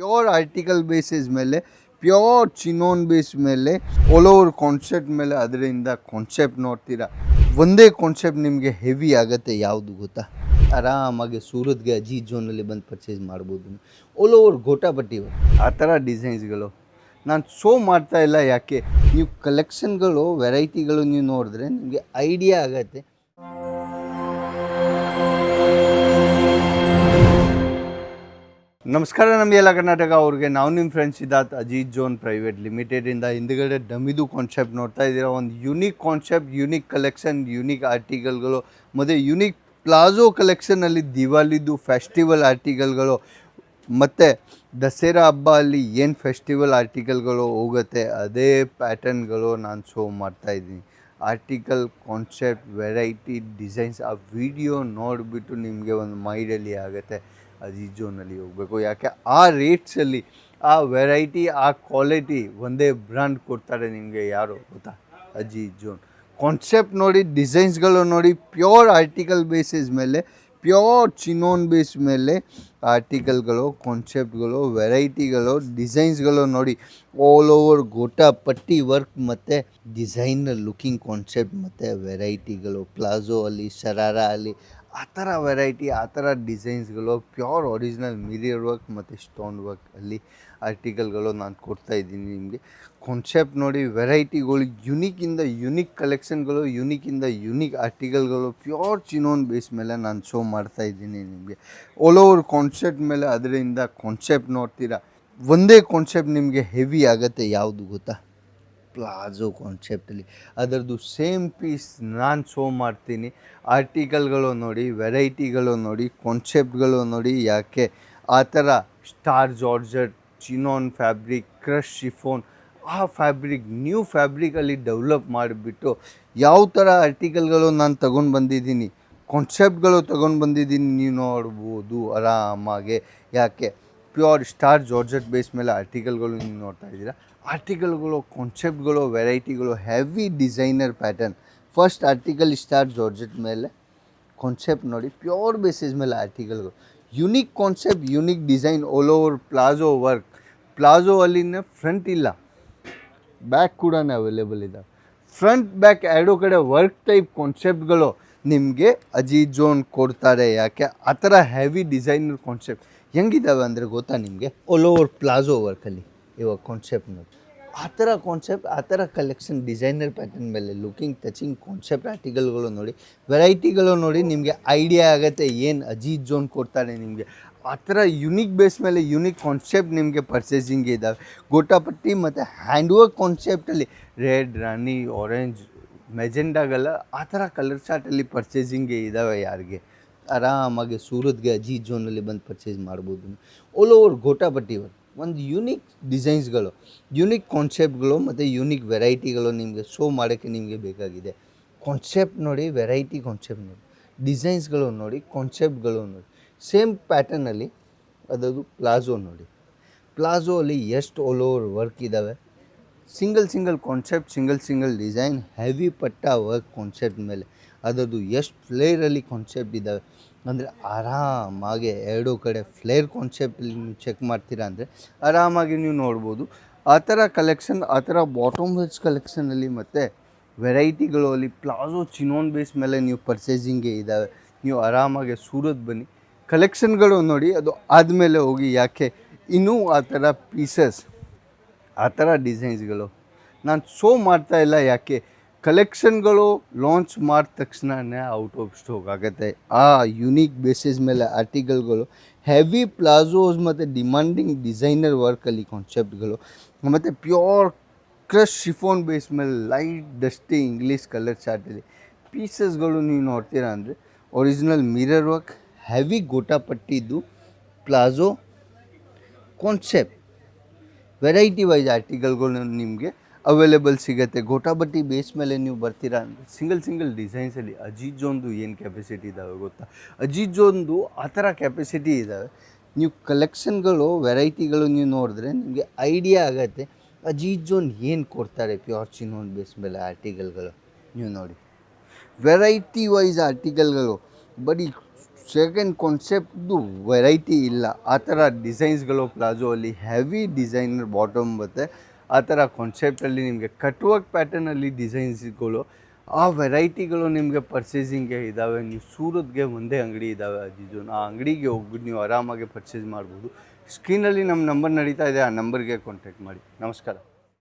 Pure article basis ಮೇಲೆ pure chinon base ಮೇಲೆ all over concept ಮೇಲೆ ಅದರಿಂದ ಕಾನ್ಸೆಪ್ಟ್ ನೋಡ್ತೀರಾ ಒಂದೇ ಕಾನ್ಸೆಪ್ಟ್ ನಿಮಗೆ ಹೆವಿ ಆಗುತ್ತೆ ಯಾವುದು ಗೊತ್ತಾ ಆರಾಮಾಗಿ ಸೂರತ್ಗೆ ಅಜೀತ್ ಝೋನಲ್ಲಿ ಬಂದು ಪರ್ಚೇಸ್ ಮಾಡ್ಬೋದು ಆಲ್ ಓವರ್ ಗೋಟಾಪಟ್ಟಿ ಆ ಥರ ಡಿಸೈನ್ಸ್ಗಳು ನಾನು ಶೋ ಮಾಡ್ತಾ ಇಲ್ಲ ಯಾಕೆ ನೀವು ಕಲೆಕ್ಷನ್ಗಳು ವೆರೈಟಿಗಳು ನೀವು ನೋಡಿದ್ರೆ ನಿಮಗೆ ಐಡಿಯಾ ಆಗತ್ತೆ ನಮಸ್ಕಾರ ನಮ್ಮ ಎಲ್ಲ ಕರ್ನಾಟಕ. ಅವ್ರಿಗೆ ನಾವು ನಿಮ್ಮ ಫ್ರೆಂಡ್ಸ್ ಇದ್ದಾತ್ ಅಜೀತ್ ಜೋನ್ ಪ್ರೈವೇಟ್ ಲಿಮಿಟೆಡಿಂದ ಹಿಂದುಗಡೆ ಡಮಿದು ಕಾನ್ಸೆಪ್ಟ್ ನೋಡ್ತಾ ಇದ್ದೀರಾ. ಒಂದು unique concept unique collection unique ಆರ್ಟಿಕಲ್ಗಳು ಮತ್ತು ಯುನೀಕ್ ಪ್ಲಾಜೋ ಕಲೆಕ್ಷನಲ್ಲಿ ದಿವಾಲಿದು ಫೆಸ್ಟಿವಲ್ ಆರ್ಟಿಕಲ್ಗಳು ಮತ್ತು ದಸರಾ ಹಬ್ಬ ಅಲ್ಲಿ ಏನು ಫೆಸ್ಟಿವಲ್ ಆರ್ಟಿಕಲ್ಗಳು ಹೋಗುತ್ತೆ ಅದೇ ಪ್ಯಾಟರ್ನ್ಗಳು ನಾನು ಶೋ ಮಾಡ್ತಾ ಇದ್ದೀನಿ. ಆರ್ಟಿಕಲ್ ಕಾನ್ಸೆಪ್ಟ್ ವೆರೈಟಿ ಡಿಸೈನ್ಸ್ ಆ ವಿಡಿಯೋ ನೋಡಿಬಿಟ್ಟು ನಿಮಗೆ ಒಂದು ಮೈಂಡಲ್ಲಿ ಆಗುತ್ತೆ. ಅಜೀತ್ ಜೋನಲ್ಲಿ ಹೋಗಬೇಕು. ಯಾಕೆ? ಆ ರೇಟ್ಸಲ್ಲಿ ಆ ವೆರೈಟಿ ಆ ಕ್ವಾಲಿಟಿ ಒಂದೇ ಬ್ರ್ಯಾಂಡ್ ಕೊಡ್ತಾರೆ ನಿಮಗೆ ಯಾರು ಗೊತ್ತಾ? ಅಜಿ ಜೋನ್ ಕಾನ್ಸೆಪ್ಟ್ ನೋಡಿ ಡಿಸೈನ್ಸ್ಗಳು ನೋಡಿ ಪ್ಯೂರ್ ಆರ್ಟಿಕಲ್ ಬೇಸಿಸ್ ಮೇಲೆ ಪ್ಯೂರ್ ಚಿನೋನ್ ಬೇಸ್ ಮೇಲೆ ಆರ್ಟಿಕಲ್ಗಳು ಕಾನ್ಸೆಪ್ಟ್ಗಳು ವೆರೈಟಿಗಳು ಡಿಸೈನ್ಸ್ಗಳು ನೋಡಿ ಆಲ್ ಓವರ್ ಗೋಟಾ ಪಟ್ಟಿ ವರ್ಕ್ ಮತ್ತು ಡಿಸೈನರ್ ಲುಕಿಂಗ್ ಕಾನ್ಸೆಪ್ಟ್ ಮತ್ತು ವೆರೈಟಿಗಳು ಪ್ಲಾಜೋ ಅಲ್ಲಿ ಶರಾರ ಅಲ್ಲಿ ಆ ಥರ ವೆರೈಟಿ ಆ ಥರ ಡಿಸೈನ್ಸ್ಗಳು ಪ್ಯೂರ್ ಒರಿಜಿನಲ್ ಮಿರಿಯರ್ ವರ್ಕ್ ಮತ್ತು ಸ್ಟೋನ್ ವರ್ಕ್ ಅಲ್ಲಿ ಆರ್ಟಿಕಲ್ಗಳು ನಾನು ಕೊಡ್ತಾ ಇದ್ದೀನಿ ನಿಮಗೆ. ಕಾನ್ಸೆಪ್ಟ್ ನೋಡಿ ವೆರೈಟಿಗಳು ಯುನೀಕಿಂದ ಯುನಿಕ್ ಕಲೆಕ್ಷನ್ಗಳು ಯುನೀಕಿಂದ ಯುನಿಕ್ ಆರ್ಟಿಕಲ್ಗಳು ಪ್ಯೂರ್ ಚಿನೋನ್ ಬೇಸ್ ಮೇಲೆ ನಾನು ಶೋ ಮಾಡ್ತಾ ಇದ್ದೀನಿ ನಿಮಗೆ. ಆಲ್ ಓವರ್ ಕಾನ್ಸೆಪ್ಟ್ ಮೇಲೆ ಅದರಿಂದ ಕಾನ್ಸೆಪ್ಟ್ ನೋಡ್ತೀರಾ? ಒಂದೇ ಕಾನ್ಸೆಪ್ಟ್ ನಿಮಗೆ ಹೆವಿ ಆಗುತ್ತೆ ಯಾವುದು ಗೊತ್ತಾ? ಪ್ಲಾಜೋ ಕಾನ್ಸೆಪ್ಟಲ್ಲಿ ಅದರದ್ದು ಸೇಮ್ ಪೀಸ್ ನಾನು ಶೋ ಮಾಡ್ತೀನಿ. ಆರ್ಟಿಕಲ್ಗಳು ನೋಡಿ ವೆರೈಟಿಗಳು ನೋಡಿ ಕಾನ್ಸೆಪ್ಟ್ಗಳು ನೋಡಿ ಯಾಕೆ ಆ ಥರ star georgette chinon fabric crush chiffon ಆ ಫ್ಯಾಬ್ರಿಕ್ ನ್ಯೂ ಫ್ಯಾಬ್ರಿಕಲ್ಲಿ ಡೆವಲಪ್ ಮಾಡಿಬಿಟ್ಟು ಯಾವ ಥರ ಆರ್ಟಿಕಲ್ಗಳು ನಾನು ತಗೊಂಡು ಬಂದಿದ್ದೀನಿ ಕಾನ್ಸೆಪ್ಟ್ಗಳು ತೊಗೊಂಡು ಬಂದಿದ್ದೀನಿ ನೀವು ನೋಡ್ಬೋದು ಆರಾಮಾಗೆ. ಯಾಕೆ? ಪ್ಯೂರ್ ಸ್ಟಾರ್ ಜಾರ್ಜೆಟ್ ಬೇಸ್ ಮೇಲೆ ಆರ್ಟಿಕಲ್ಗಳು ನೀವು ನೋಡ್ತಾ ಇದ್ದೀರಾ? ಆರ್ಟಿಕಲ್ಗಳು ಕಾನ್ಸೆಪ್ಟ್ಗಳು ವೆರೈಟಿಗಳು heavy designer pattern first article star georgette ಮೇಲೆ. ಕಾನ್ಸೆಪ್ಟ್ ನೋಡಿ ಪ್ಯೂರ್ ಬೇಸಿಸ್ ಮೇಲೆ ಆರ್ಟಿಕಲ್ಗಳು unique concept unique design all over palazzo work palazzo ಅಲ್ಲಿನ ಫ್ರಂಟ್ ಇಲ್ಲ. ಬ್ಯಾಕ್ ಕೂಡ ಅವೈಲೇಬಲ್ ಇದ್ದಾವೆ ಫ್ರಂಟ್ ಬ್ಯಾಕ್ ಎರಡೂ ಕಡೆ ವರ್ಕ್ ಟೈಪ್ ಕಾನ್ಸೆಪ್ಟ್ಗಳು ನಿಮಗೆ ಅಜೀತ್ ಜೋನ್ ಕೊಡ್ತಾರೆ. ಯಾಕೆ? ಆ ಥರ ಹೆವಿ ಡಿಸೈನರ್ ಕಾನ್ಸೆಪ್ಟ್ ಹೆಂಗಿದ್ದಾವೆ ಅಂದರೆ ಗೊತ್ತಾ ನಿಮಗೆ? ಆಲ್ ಓವರ್ ಪ್ಲಾಜೋ ವರ್ಕಲ್ಲಿ ಇವಾಗ ಕಾನ್ಸೆಪ್ಟ್ ನೋಡಿ. ಆ ಥರ ಕಾನ್ಸೆಪ್ಟ್ ಆ ಥರ ಕಲೆಕ್ಷನ್ ಡಿಸೈನರ್ ಪ್ಯಾಟರ್ನ್ ಮೇಲೆ ಲುಕಿಂಗ್ ಟಚಿಂಗ್ ಕಾನ್ಸೆಪ್ಟ್ ಆರ್ಟಿಕಲ್ಗಳು ನೋಡಿ ವೆರೈಟಿಗಳು ನೋಡಿ ನಿಮಗೆ ಐಡಿಯಾ ಆಗುತ್ತೆ ಏನು ಅಜೀತ್ ಜೋನ್ ಕೊಡ್ತಾರೆ ನಿಮಗೆ. ಆ ಥರ ಯುನಿಕ್ ಬೇಸ್ ಮೇಲೆ ಯುನಿಕ್ ಕಾನ್ಸೆಪ್ಟ್ ನಿಮಗೆ ಪರ್ಚೇಸಿಂಗ್ ಇದ್ದಾವೆ ಗೋಟಾಪಟ್ಟಿ ಮತ್ತು ಹ್ಯಾಂಡ್ವರ್ಕ್ ಕಾನ್ಸೆಪ್ಟಲ್ಲಿ ರೆಡ್ ರಾಣಿ ಆರೆಂಜ್ ಮೆಜೆಂಡಾಗೆಲ್ಲ ಆ ಥರ ಕಲರ್ ಚಾರ್ಟಲ್ಲಿ ಪರ್ಚೇಸಿಂಗ್ ಇದ್ದಾವೆ ಯಾರಿಗೆ. ಆರಾಮಾಗಿ ಸೂರತ್ಗೆ ಅಜೀತ್ ಜೋನಲ್ಲಿ ಬಂದು ಪರ್ಚೇಸ್ ಮಾಡ್ಬೋದು. ಆಲ್ ಓವರ್ ಗೋಟಾಪಟ್ಟಿ ವರ್ಕ್ ಒಂದು ಯುನೀಕ್ ಡಿಸೈನ್ಸ್ಗಳು ಯುನೀಕ್ ಕಾನ್ಸೆಪ್ಟ್ಗಳು ಮತ್ತು ಯುನೀಕ್ ವೆರೈಟಿಗಳು ನಿಮಗೆ ಶೋ ಮಾಡೋಕ್ಕೆ ನಿಮಗೆ ಬೇಕಾಗಿದೆ. ಕಾನ್ಸೆಪ್ಟ್ ನೋಡಿ ವೆರೈಟಿ ಕಾನ್ಸೆಪ್ಟ್ ನೋಡಿ ಡಿಸೈನ್ಸ್ಗಳು ನೋಡಿ ಕಾನ್ಸೆಪ್ಟ್ಗಳು ನೋಡಿ. ಸೇಮ್ ಪ್ಯಾಟರ್ನಲ್ಲಿ ಅದು ಪ್ಲಾಜೋ ನೋಡಿ. ಪ್ಲಾಜೋ ಅಲ್ಲಿ ಎಷ್ಟು ಆಲ್ ಓವರ್ ವರ್ಕ್ ಇದ್ದಾವೆ single single concept single single design heavy ಪಟ್ಟ ವರ್ಕ್ ಕಾನ್ಸೆಪ್ಟ್ ಮೇಲೆ. ಅದರದ್ದು ಎಷ್ಟು ಫ್ಲೇರಲ್ಲಿ ಕಾನ್ಸೆಪ್ಟ್ ಇದ್ದಾವೆ ಅಂದರೆ ಆರಾಮಾಗಿ ಎರಡೂ ಕಡೆ ಫ್ಲೇರ್ ಕಾನ್ಸೆಪ್ಟಲ್ಲಿ ನೀವು ಚೆಕ್ ಮಾಡ್ತೀರಾ ಅಂದರೆ ಆರಾಮಾಗಿ ನೀವು ನೋಡ್ಬೋದು. ಆ ಥರ ಕಲೆಕ್ಷನ್ ಆ ಥರ ಬಾಟಮ್ ಕಲೆಕ್ಷನಲ್ಲಿ ಮತ್ತು ವೆರೈಟಿಗಳು ಅಲ್ಲಿ ಪ್ಲಾಜೋ ಚಿನೋನ್ ಬೇಸ್ ಮೇಲೆ ನೀವು ಪರ್ಚೇಸಿಂಗೇ ಇದ್ದಾವೆ ನೀವು ಆರಾಮಾಗಿ ಸೂರತ್ ಬನ್ನಿ. ಕಲೆಕ್ಷನ್ಗಳು ನೋಡಿ, ಅದು ಆದಮೇಲೆ ಹೋಗಿ ಯಾಕೆ ಇನ್ನೂ ಆ ಥರ ಪೀಸಸ್ ಆ ಥರ ಡಿಸೈನ್ಸ್ಗಳು ನಾನು ಶೋ ಮಾಡ್ತಾ ಇಲ್ಲ ಯಾಕೆ ಕಲೆಕ್ಷನ್ಗಳು ಲಾಂಚ್ ಮಾಡಿದ ತಕ್ಷಣನೇ ಔಟ್ ಆಫ್ ಸ್ಟಾಕ್ ಆಗುತ್ತೆ. ಆ ಯುನೀಕ್ ಬೇಸಿಸ್ ಮೇಲೆ ಆರ್ಟಿಕಲ್ಗಳು, ಹೆವಿ ಪ್ಲಾಜೋಸ್ ಮತ್ತು ಡಿಮ್ಯಾಂಡಿಂಗ್ ಡಿಸೈನರ್ ವರ್ಕಲ್ಲಿ ಕಾನ್ಸೆಪ್ಟ್ಗಳು, ಮತ್ತು ಪ್ಯೂರ್ ಕ್ರಶ್ ಶಿಫೋನ್ ಬೇಸ್ ಮೇಲೆ ಲೈಟ್ ಡಸ್ಟಿ ಇಂಗ್ಲೀಷ್ ಕಲರ್ ಚಾರ್ಟಲ್ಲಿ ಪೀಸಸ್ಗಳು ನೀವು ನೋಡ್ತೀರಾ ಅಂದರೆ ಒರಿಜಿನಲ್ ಮಿರರ್ ವರ್ಕ್, ಹೆವಿ ಗೋಟಾಪಟ್ಟಿದ್ದು ಪ್ಲಾಜೋ ಕಾನ್ಸೆಪ್ಟ್. ವೆರೈಟಿ ವೈಸ್ ಆರ್ಟಿಕಲ್ಗಳು ನಿಮಗೆ ಅವೈಲೇಬಲ್ ಸಿಗುತ್ತೆ. ಗೋಟಾಬಟ್ಟಿ ಬೇಸ್ ಮೇಲೆ ನೀವು ಬರ್ತೀರಾ ಅಂದರೆ ಸಿಂಗಲ್ ಸಿಂಗಲ್ ಡಿಸೈನ್ಸಲ್ಲಿ ಅಜೀತ್ ಜೋನ್ದು ಏನು ಕೆಪಾಸಿಟಿ ಇದ್ದಾವೆ ಗೊತ್ತಾ? ಅಜೀತ್ ಜೋನ್ದು ಆ ಥರ ಕೆಪಾಸಿಟಿ ಇದ್ದಾವೆ ನೀವು ಕಲೆಕ್ಷನ್ಗಳು ವೆರೈಟಿಗಳು ನೀವು ನೋಡಿದ್ರೆ ನಿಮಗೆ ಐಡಿಯಾ ಆಗುತ್ತೆ. ಅಜೀತ್ ಜೋನ್ ಏನು ಕೊಡ್ತಾರೆ ಪ್ಯೂರ್ ಚಿನ್ನೋನ್ ಬೇಸ್ ಮೇಲೆ ಆರ್ಟಿಕಲ್ಗಳು ನೀವು ನೋಡಿ. ವೆರೈಟಿ ವೈಸ್ ಆರ್ಟಿಕಲ್ಗಳು ಬರೀ ಸೆಕೆಂಡ್ ಕಾನ್ಸೆಪ್ಟ್ದು ವೆರೈಟಿ ಇಲ್ಲ. ಆ ಥರ ಡಿಸೈನ್ಸ್ಗಳು ಪ್ಲಾಜೋ ಅಲ್ಲಿ ಹೆವಿ ಡಿಸೈನರ್ ಬಾಟಮ್ ಬರುತ್ತೆ. ಆ ಥರ ಕಾನ್ಸೆಪ್ಟಲ್ಲಿ ನಿಮಗೆ ಕಟ್ ವರ್ಕ್ ಪ್ಯಾಟರ್ನಲ್ಲಿ ಡಿಸೈನ್ಸ್ಗಳು ಆ ವೆರೈಟಿಗಳು ನಿಮಗೆ ಪರ್ಚೇಸಿಂಗ್ಗೆ ಇದ್ದಾವೆ ನೀವು ಸೂರತ್ಗೆ ಒಂದೇ ಅಂಗಡಿ ಇದ್ದಾವೆ ಅಜಿಜೋನ್ ಆ ಅಂಗಡಿಗೆ ಹೋಗ್ಬಿಟ್ಟು ನೀವು ಆರಾಮಾಗಿ ಪರ್ಚೇಸ್ ಮಾಡ್ಬೋದು. ಸ್ಕ್ರೀನಲ್ಲಿ ನಮ್ಮ ನಂಬರ್ ನಡೀತಾ ಇದೆ. ಆ ನಂಬರ್ಗೆ ಕಾಂಟ್ಯಾಕ್ಟ್ ಮಾಡಿ. ನಮಸ್ಕಾರ.